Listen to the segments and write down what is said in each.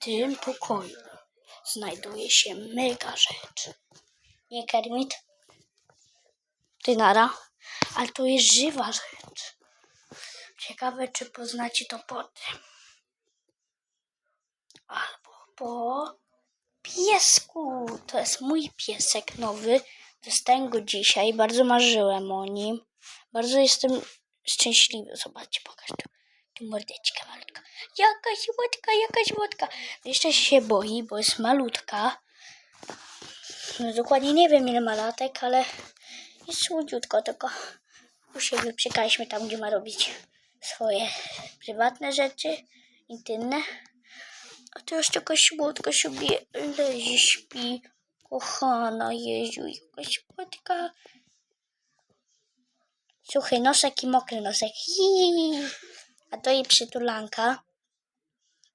tym pokoju znajduje się mega rzecz. Nie, Kermit? Ty nara? Ale to jest żywa rzecz. Ciekawe, czy poznacie to potem. Albo po piesku. To jest mój piesek nowy. Dostałem go dzisiaj. Bardzo marzyłem o nim. Bardzo jestem szczęśliwy. Zobaczcie, pokaż tu. Tu mordeczka malutka. Jakaś łotka, jakaś łotka. Jeszcze się boi, bo jest malutka. No, dokładnie nie wiem ile ma latek, ale jest słodziutko, tylko siebie przykaliśmy tam, gdzie ma robić swoje prywatne rzeczy, intymne. A to jeszcze jakaś słodka sobie leży, śpi. Kochana Jeziu, jakaś słodka. Suchy nosek i mokry nosek. A to jej przytulanka.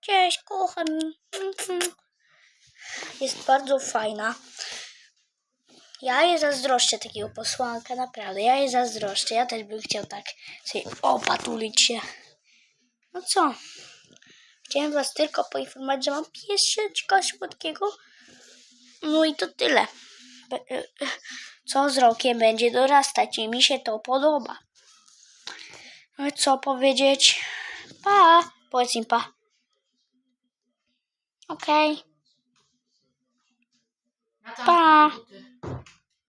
Cześć, kocham. Mhm. Jest bardzo fajna. Ja jej zazdroszczę takiego posłanka, naprawdę. Ja jej zazdroszczę. Ja też bym chciał tak sobie opatulić się. No co? Chciałem was tylko poinformować, że mam pieseczka słodkiego. No i to tyle. E, e, Co z rokiem będzie dorastać i mi się to podoba. No co powiedzieć? Pa! Powiedz im pa. Okay. Bye.